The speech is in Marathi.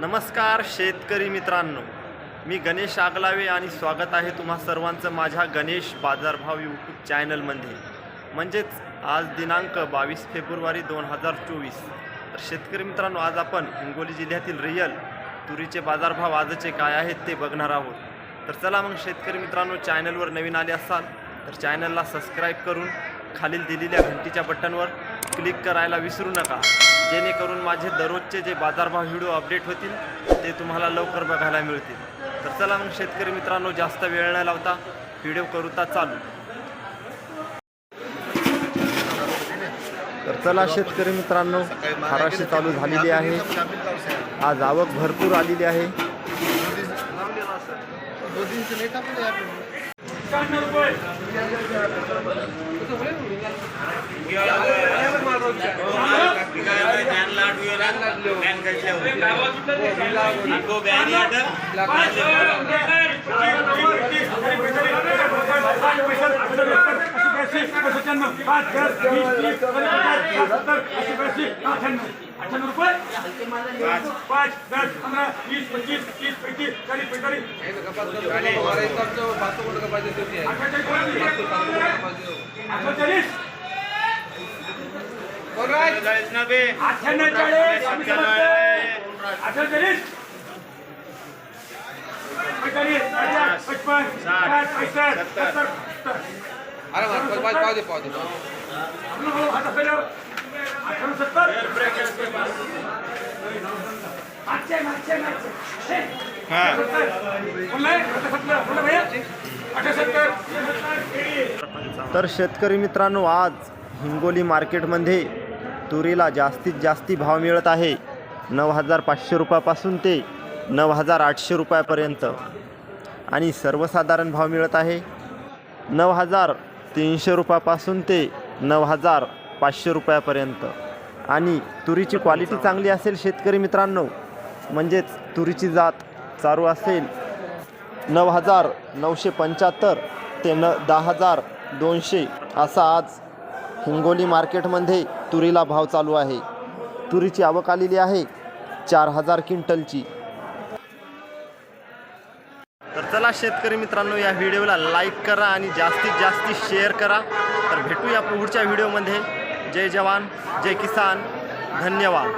नमस्कार शेतकरी मित्रांनो. मी गणेश आगलावे आणि स्वागत आहे तुम्हा सर्वांचं माझ्या गणेश बाजारभाव यूट्यूब चॅनलमध्ये. म्हणजेच आज दिनांक बावीस फेब्रुवारी दोन हजार चोवीस. तर शेतकरी मित्रांनो आज आपण हिंगोली जिल्ह्यातील रियल तुरीचे बाजारभाव आजचे काय आहेत ते बघणार आहोत. तर चला मग शेतकरी मित्रांनो चॅनलवर नवीन आले असाल तर चॅनलला सबस्क्राईब करून खालील दिलेल्या घंटीच्या बटनवर क्लिक करायला विसरू नका. जेणेकरून माझे दररोजचे जे बाजारभाव व्हिडिओ अपडेट होतील ते तुम्हाला लवकर बघायला मिळतील. तर चला मग शेतकरी मित्रांनो जास्त वेळ न लावता व्हिडिओ करूता चालू. तर चला शेतकरी मित्रांनो फाराशी चालू झालेली आहे. आज आवक भरपूर आलेली आहे. अठ्ठ्याण्णव रुपये पाच दस पंधरा वीस पंचवीस तीस पैतीस चाळीस पैतालीस अठ्ठेचाळीस अठ्ठ्याण्णव चाळीस आम्ही समजतोय. अठ्ठेचाळीस पैतालीस पचास पचपन साठ पैसष्ट सत्तर सत्तर आपलं भाऊ हात आपल्याला अठ्ठावन्न सत्तर मागचे मागचे मागचे हे. सत्तर. बोललाय? अठ्ठासत्तर. बोला भैया. अठ्ठासत्तर. तर शेतकरी मित्रांनो आज हिंगोली मार्केटमध्ये तुरीला जास्तीत जास्ती भाव मिळत आहे. नऊ हजार पाचशे रुपयापासून ते नऊ हजार आठशे रुपयापर्यंत. आणि सर्वसाधारण भाव मिळत आहे. नऊ हजार तीनशे रुपयापासून ते नऊ हजार पाचशे रुपयापर्यंत. आणि तुरीची क्वालिटी चांगली असेल शेतकरी मित्रांनो म्हणजेच तुरीची जात चारू असेल नऊ हजार नऊशे पंच्याहत्तर ते न दहा हजार दोनशे असा आज हिंगोली मार्केटमध्ये तुरीला भाव चालू आहे. तुरीची आवक आलेली आहे चार हजार क्विंटलची. तर चला शेतकरी मित्रांनो या व्हिडिओला लाईक करा आणि जास्तीत जास्त शेअर करा. तर भेटूया पुढच्या व्हिडिओमध्ये. जय जवान जय किसान. धन्यवाद.